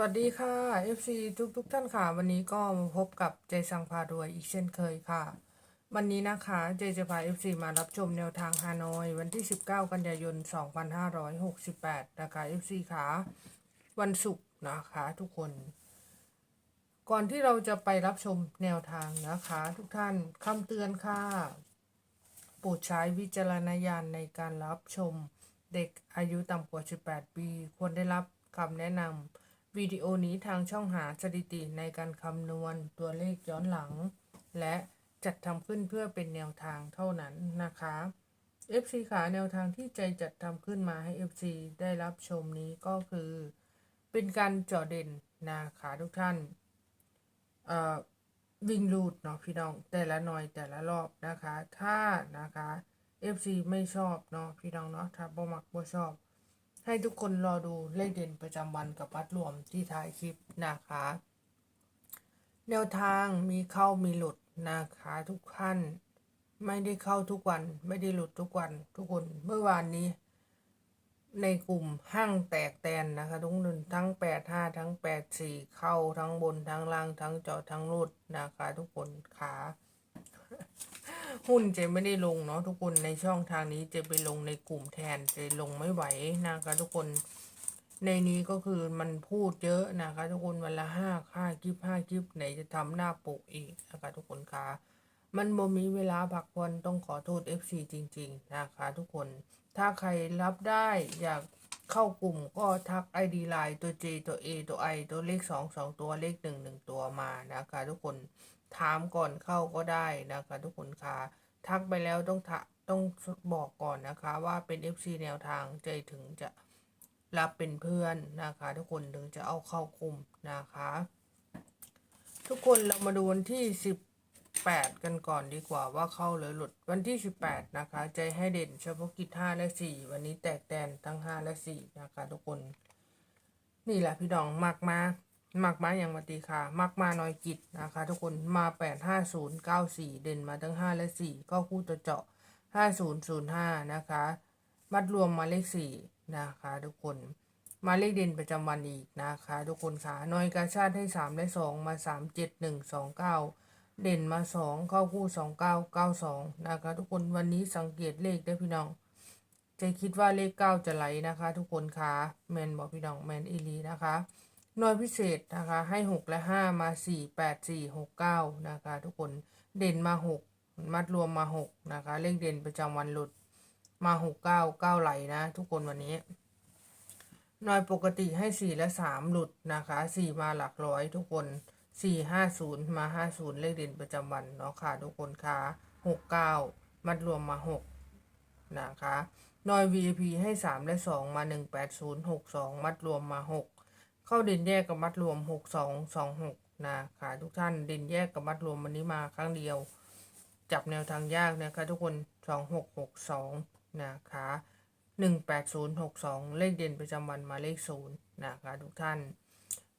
วัสดีค่ะ FC ทุกทุกๆท่านค่ะ วันนี้ก็มาพบกับเจสังพารวยอีกเช่นเคยค่ะ วันนี้นะคะเจจะพา FC มารับชมแนวทางฮานอย วันที่ 19 กันยายน 2568 นะคะ FC ค่ะวันศุกร์นะคะทุกคน ก่อนที่เราจะไปรับชมแนวทางนะคะ ทุกท่านคำเตือนค่ะโปรดใช้วิจารณญาณในการรับชมเด็กอายุต่ำกว่า 18 ปี ควรได้รับคำแนะนำ วิดีโอนี้ทางช่องหาสถิติในการคำนวณตัวเลขย้อนหลัง และจัดทำขึ้นเพื่อเป็นแนวทางเท่านั้นนะคะ FC ขาแนวทางที่ใจจัดทำขึ้นมาให้ FC ได้รับชมนี้ก็คือ เป็นการเจาะเด่นนะคะทุกท่านเอ่อวิ่งรูดเนาะพี่น้องแต่ละหน่อยแต่ละรอบนะคะ ถ้านะคะ FC ไม่ชอบเนาะพี่น้องเนาะถ้าบ่มักบ่ชอบ ให้ทุกคนรอดูเลขเด่นประจำวันกับวัดรวมที่ท้ายคลิปนะคะ แนวทางมีเข้ามีหลุดนะคะทุกท่านไม่ได้เข้าทุกวัน ไม่ได้หลุดทุกวัน ทุกคนเมื่อวานนี้ ในกลุ่มห้างแตกแตนนะคะ ทุกคนทั้งแปดห้าทั้งแปดสี่เข้าทั้งบนทั้งล่างทั้งเจาะทั้งรูดนะคะ ทุกคนขา หุ้นเจไม่ได้ลงเนาะทุกคนในช่องทางนี้เจไปลงในกลุ่มแทนเจลงไม่ไหวนะคะทุกคน ในนี้ก็คือมันพูดเยอะนะคะ ทุกคนวันละห้าค่ากิฟห้ากิฟไหนจะทำหน้าปกอีกนะคะทุกคนคะมันบ่มีเวลาพักผ่อนต้องขอโทษ FC จริง ๆ นะคะทุกคน ถ้าใครรับได้อยากเข้ากลุ่มก็ทัก ID ไลน์ตัว J ตัว A ตัว I ตัวเลข 2 2 ตัวเลข 1 1 ตัวมานะคะทุกคนถามก่อนเข้าก็ได้นะคะ ทุกคนคะทักไปแล้วต้องทะต้องบอกก่อนนะคะ ว่าเป็น FC แนวทางใจถึงจะรับเป็นเพื่อนนะคะ ทุกคนถึงจะเอาเข้ากลุ่มนะคะ ทุกคนเรามาดูวันที่ 18 กันก่อนดีกว่าว่าเข้าหรือหลุดวันที่ 18 นะคะ ใจให้เด่นเฉพาะกิจ5และ 4 วันนี้แตกแตนทั้ง 5 และ 4 นะคะ ทุกคน นี่แหละพี่ดองมากมาก มากมาอย่างมาตีค่ะ มากมาน้อยกิจนะคะ ทุกคนมา8 5 0 9 4เด่นมาทั้ง5และ4ก็คู่ตัวเจาะ5005นะคะ มัดรวมมาเลข4นะคะ ทุกคนมาเลขเด่นประจำวันอีกนะคะ ทุกคนค่ะน้อยกาชาติให้3และ2มา3 7 1 2 9เด่นมา2เข้าคู่2 9 9 2นะคะ ทุกคนวันนี้สังเกตเลขได้พี่น้องใจคิดว่าเลข9จะไหลนะคะ ทุกคนค่ะแมนบอกพี่น้องแมนอีลีนะคะ หน่วยพิเศษนะคะ ให้ 6 และ 5 มา 4 8 4 6 9 นะคะ ทุกคนเด่นมา 6 มัดรวมมา 6 นะคะ เลขเด่นประจำวันหลุดมา 6 9 9 ไหลนะ ทุกคนวันนี้หน่วยปกติให้ 4 และ 3 หลุดนะคะ 4 มาหลักร้อยทุกคน 4 5 0 มา 50 เลขเด่นประจำวันเนาะค่ะ ทุกคนค่ะ6 9 มัดรวมมา 6 นะคะหน่วย VIP ให้ 3 และ 2 มา 1 8 0 6 2 มัดรวมมา 6 เข้าด่นแยกกับมัดรวม6 2 2 6นะคะทุกท่านด่นแยกกับมัดรวมวันนี้มาครั้งเดียว จับแนวทางยากนะคะทุกคน2 6 6 2นะคะหนึ่งแปดศูนย์หกสองเลขเด่นประจำวันมาเลขศูนย์นะคะทุกท่าน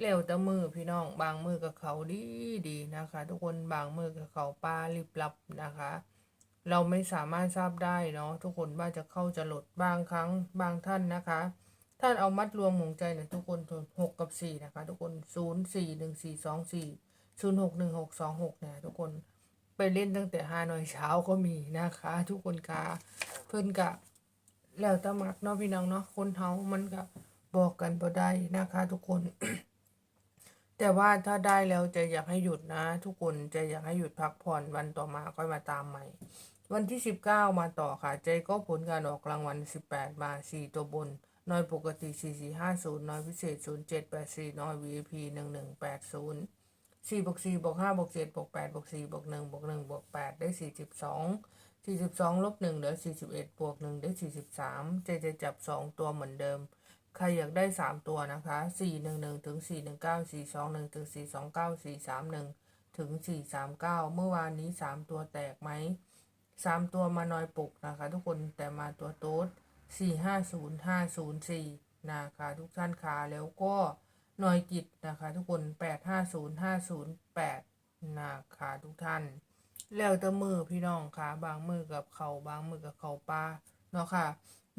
เร็วต่มือพี่น้องบางมือกับเขาดีดีนะคะ ทุกคนบางมือกับเขาป้ารีบรับนะคะ เราไม่สามารถทราบได้เนาะทุกคนว่าจะเข้าจะหลดบางครั้งบางท่านนะคะ ท่านเอามัดรวมหมงใจเนี่ยทุกคนหกกับสี่นะคะ ทุกคนศูนย์สี่หนึ่งสี่สองสี่ศูนย์หกหนึ่งหกสองหกเนี่ยทุกคนไปเล่นตั้งแต่ห้าหน่อยเช้าก็มีนะคะ ทุกคนคะเพื่อนกะแล้วต่มักเนาะพี่น้องเนาะคนเฮามันก็บอกกันบ่ได้นะคะ ทุกคน แต่ว่าถ้าได้แล้วจะอยากให้หยุดนะ ทุกคนจะอยากให้หยุดพักผ่อนวันต่อมาค่อยมาตามใหม่ วันที่สิบเก้ามาต่อค่ะ ใจก็ผลการออกรางวัลสิบแปดมาสี่ตัวบน น้อยปกติสี่สี่ห้าศูนย์น้อยพิเศษศูนย์เจ็ดแปดสี่น้อย VIP หนึ่งหนึ่งแปดศูนย์สี่บวกสี่บวกห้าบวกเจ็ดบวกแปดบวกสี่บวกหนึ่งบวกหนึ่งบวกแปดได้สี่สิบสองสี่สิบสองลบหนึ่งเหลือสี่สิบเอ็ดบวกหนึ่งได้สี่สิบสามเจจะจับสองตัวเหมือนเดิม ใครอยากได้สามตัวนะคะสี่หนึ่งหนึ่งถึงสี่หนึ่งเก้าสี่สองหนึ่งถึงสี่สองเก้าสี่สามหนึ่งถึงสี่สามเก้าเมื่อวานนี้สามตัวแตกไหมสามตัวมาน้อยปุกนะคะ ทุกคนแต่มาตัวโต๊ด สี่ห้าศูนย์ห้าศูนย์สี่นะคะทุกท่านขาแล้วก็หน่อยกิจนะคะทุกคนแปดห้าศูนย์ห้าศูนย์แปดนะคะทุกท่าน แล้วแต่มือพี่น้องค่ะ บางมือกับเขาบางมือกับเขาปลาเนาะค่ะ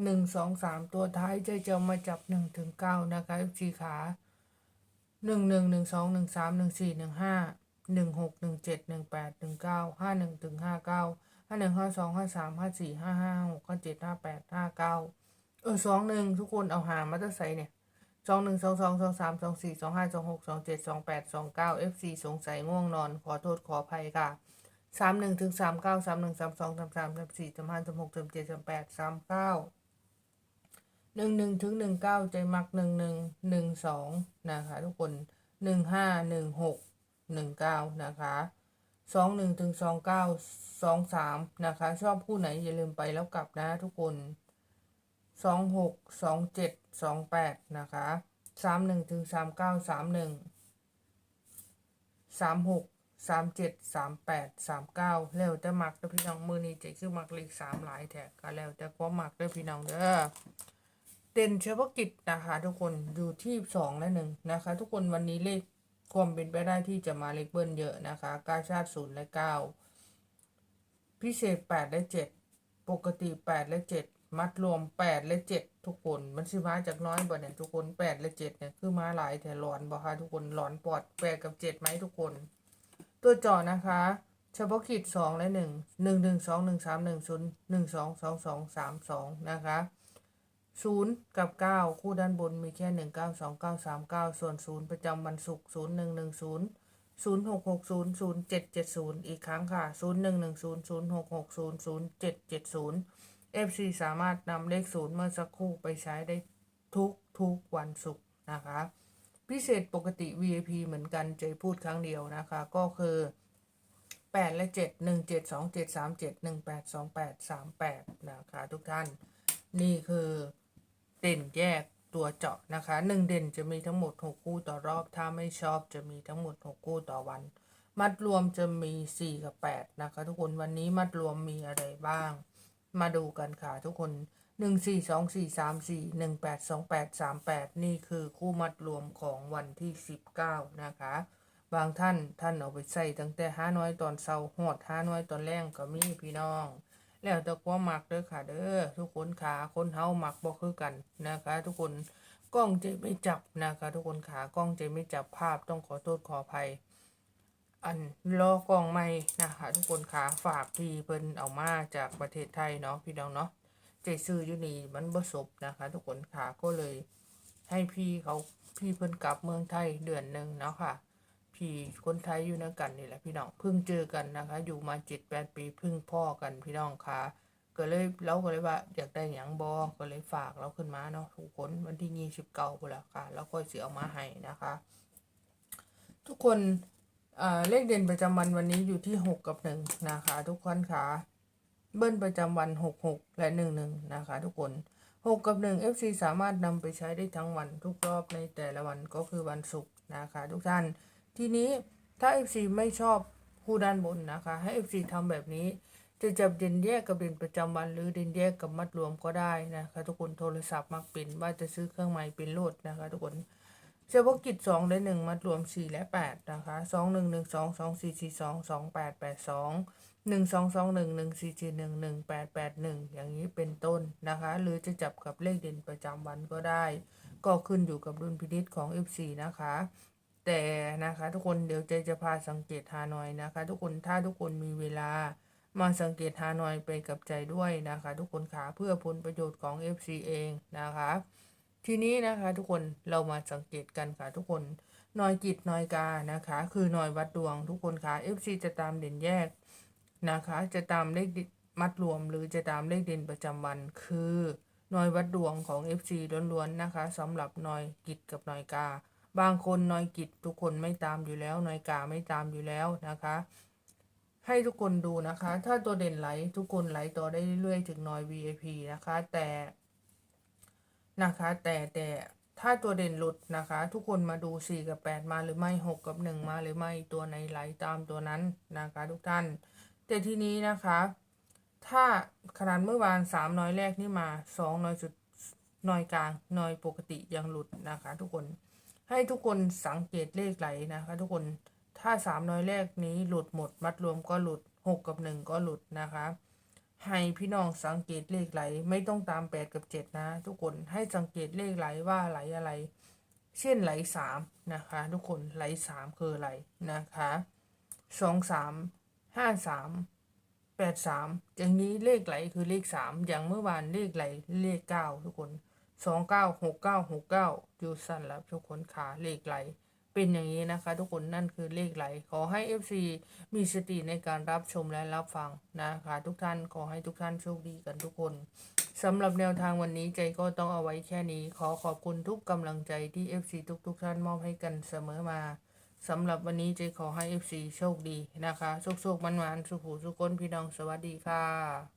หนึ่งสองสามตัวท้ายจะจะมาจับหนึ่งถึงเก้านะคะจีขาหนึ่งหนึ่งหนึ่งสองหนึ่งสามหนึ่งสี่หนึ่งห้าหนึ่งหกหนึ่งเจ็ดหนึ่งแปดหนึ่งเก้าห้าหนึ่งถึงห้าเก้า ห้าหนึ่งห้าสองห้าสามห้าสี่ห้าห้าหกห้าเจ็ดห้าแปดห้าเก้าเออสองหนึ่งทุกคนเอาหามาตั้งใส่เนี่ยสองหนึ่งสองสองสองสามสองสี่สองห้าสองหกสองเจ็ดสองแปดสองเก้าเอฟซีสงสัยง่วงนอน ขอโทษขออภัยค่ะสามหนึ่งถึงสามเก้าสามหนึ่งสามสองสามสามสามสี่สามห้าสามหกสามเจ็ดสามแปดสามเก้าหนึ่งหนึ่งถึงหนึ่งเก้าใจมักหนึ่งหนึ่งหนึ่งสองนะคะทุกคนหนึ่งห้าหนึ่งหกหนึ่งเก้านะคะ สองหนึ่งถึงสองเก้าสองสามนะคะ ชอบคู่ไหนอย่าลืมไปแล้วกลับนะทุกคนสองหกสองเจ็ดสองแปดนะคะสามหนึ่งถึงสามเก้าสามหนึ่งสามหกสามเจ็ดสามแปดสามเก้าแล้วแต่มักเด้อพี่น้องมือนี้ใจคือมักเลขสามหลายแท็กก็แล้วแต่ความมักเด้อพี่น้องเด้อเด่นเฉพาะกิจนะคะทุกคนอยู่ที่สองและหนึ่งนะคะ ทุกคนวันนี้เลข ความเป็นไปได้ที่จะมาเลขเบิ้ลเยอะนะคะกาชาติศูนย์และเก้าพิเศษแปดและเจ็ดปกติแปดและเจ็ดมัดรวมแปดและเจ็ดทุกคนมันสิมาจากน้อยบ่เนี่ยทุกคนแปดและเจ็ดเนี่ยคือมาหลายแต่หลอนบ่คะทุกคนหลอนปอดแปดกับเจ็ดไหมทุกคน ตัวจ่อนะคะเฉพาะขีดสองและหนึ่งหนึ่งหนึ่งสองหนึ่งสามหนึ่งศูนย์หนึ่งสองสองสองสามสองนะคะ ศูนย์กับเก้าคู่ด้านบนมีแค่หนึ่งเก้าสองเก้าสามเก้าส่วนศูนย์ประจำวันศุกร์ศูนย์หนึ่งหนึ่งศูนย์ศูนย์หกหกศูนย์ศูนย์เจ็ดเจ็ดศูนย์อีกครั้งค่ะศูนย์หนึ่งหนึ่งศูนย์ศูนย์หกหกศูนย์ศูนย์เจ็ดเจ็ดศูนย์เอฟซีสามารถนำเลขศูนย์เมื่อสักครู่ไปใช้ได้ทุกทุกวันศุกร์นะคะ พิเศษปกติ VIP เหมือนกันเจพูดครั้งเดียวนะคะ ก็คือแปดและเจ็ดหนึ่งเจ็ดสองเจ็ดสามเจ็ดหนึ่งแปดสองแปดสามแปดนะคะทุกท่าน นี่คือ เด่นแยกตัวเจาะนะคะหนึ่งเด่นจะมีทั้งหมดหกคู่ต่อรอบ ถ้าไม่ชอบจะมีทั้งหมดหกคู่ต่อวัน มัดรวมจะมีสี่กับแปดนะคะ ทุกคนวันนี้มัดรวมมีอะไรบ้าง มาดูกันค่ะทุกคนหนึ่งสี่สองสี่สามสี่หนึ่งแปดสองแปดสามแปดนี่คือคู่มัดรวมของวันที่สิบเก้านะคะ บางท่านท่านเอาไปใส่ตั้งแต่ห้าน้อยตอนเช้าหอดห้าน้อยตอนแรงก็มีพี่น้อง แล้วแต่ความมักเด้อค่ะ เด้อทุกคนขาคนเฮามักบ่คือกันนะคะ ทุกคนกล้องจะไม่จับนะคะ ทุกคนขากล้องจะไม่จับภาพต้องขอโทษขออภัย อันรอกล้องไม่นะคะ ทุกคนขาฝากพี่เพิ่นเอามาจากประเทศไทยเนาะพี่น้องเนาะใจซื้ออยู่นี่มันบ่สบนะคะ ทุกคนขาก็เลยให้พี่เขาพี่เพิ่นกลับเมืองไทยเดือนหนึ่งเนาะค่ะ พี่คนไทยอยู่นักันนี่แหละพี่น้องเพิ่งเจอกันนะคะ อยู่มาเจ็ดแปดปีเพิ่งพ่อกันพี่น้องค่ะก็เลยเราก็เลยว่าอยากได้หยังบอก็เลยฝากเราขึ้นมาเนาะทุกคนวันที่ยี่สิบเก้าไปแล้วค่ะ แล้วค่อยเสียเอามาให้นะคะ ทุกคนเลขเด่นประจำวันวันนี้อยู่ที่หกกับหนึ่งนะคะ ทุกคนค่ะเบิ้ลประจำวันหกหกและหนึ่งหนึ่งนะคะ ทุกคนหกกับหนึ่ง FC สามารถนำไปใช้ได้ทั้งวันทุกรอบในแต่ละวันก็คือวันศุกร์นะคะ ทุกท่าน ทีนี้ถ้า FC ไม่ชอบผู้ด้านบนนะคะ ให้ FC ทำแบบนี้ จะจับเด่นแยกกับเด่นประจำวัน หรือเด่นแยกกับมัดรวมก็ได้นะคะทุกคนโทรศัพท์มักเป็นว่าจะซื้อเครื่องใหม่เป็นโหลดนะคะทุกคนเฉพาะกิจสองและหนึ่งมัดรวมสี่และแปดนะคะสองหนึ่งหนึ่งสองสองสี่สี่สองสองแปดแปดสองหนึ่งสองสองหนึ่งหนึ่งสี่สี่หนึ่งหนึ่งแปดแปดหนึ่งอย่างนี้เป็นต้นนะคะ หรือจะจับกับเลขเด่นประจำวันก็ได้ ก็ขึ้นอยู่กับดุลพินิจของ F4 นะคะ แต่นะคะ ทุกคนเดี๋ยวเจจะพาสังเกตฮานอยนะคะ ทุกคนถ้าทุกคนมีเวลามาสังเกตฮานอยไปกับใจด้วยนะคะ ทุกคนขาเพื่อผลประโยชน์ของ FC เองนะคะ ทีนี้นะคะทุกคนเรามาสังเกตกันค่ะทุกคนนอยกิจนอยกานะคะ คือนอยวัดดวงทุกคนค่ะ FC จะตามเด่นแยกนะคะ จะตามเลขมัดรวมหรือจะตามเลขเด่นประจำวันคือนอยวัดดวงของ FC ล้วนๆนะคะสำหรับนอยกิจกับนอยกา บางคนนอยกิจทุกคนไม่ตามอยู่แล้วนอยกาไม่ตามอยู่แล้วนะคะ ให้ทุกคนดูนะคะ ถ้าตัวเด่นไหลทุกคนไหลต่อได้เรื่อยๆถึงนอย VIP นะคะ แต่นะคะ แต่แต่ถ้าตัวเด่นหลุดนะคะ ทุกคนมาดู 4 กับ 8 มาหรือไม่ 6 กับ 1 มาหรือไม่ตัวไหนไหลตามตัวนั้นนะคะ ทุกท่าน แต่ทีนี้นะคะ ถ้าขนาดเมื่อวาน3น้อยแรกนี่มา 2 น้อยสุดน้อยกลางน้อยปกติยังหลุดนะคะ ทุกคน ให้ทุกคนสังเกตเลขไหลนะคะ ทุกคนถ้า3น้อยแรกนี้หลุดหมด มัดรวมก็หลุด6กับ1ก็หลุดนะคะ ให้พี่น้องสังเกตเลขไหลไม่ต้องตามแปดกับเจ็ดนะ ทุกคนให้สังเกตเลขไหลว่าไหลอะไร เช่นไหลสามนะคะ ทุกคนไหลสามคืออะไรนะคะสองสามห้าสามแปดสามอย่างนี้เลขไหลคือเลขสามอย่างเมื่อวานเลขไหลเลขเก้าทุกคน สองเก้าหกเก้าหกเก้าอยู่สั้นแล้วทุกคนขาเลขไหล เป็นอย่างนี้นะคะ ทุกคนนั่นคือเลขไหล ขอให้ FC มีสติในการรับชมและรับฟังนะคะ ทุกท่านขอให้ทุกท่านโชคดีกันทุกคนสำหรับแนวทางวันนี้ใจก็ต้องเอาไว้แค่นี้ ขอขอบคุณทุกกำลังใจที่ FC ทุกๆท่านมอบให้กันเสมอมาสำหรับวันนี้ใจขอให้ FC โชคดีนะคะโชคๆมันๆสุขหูสุขคนพี่น้องสวัสดีค่ะ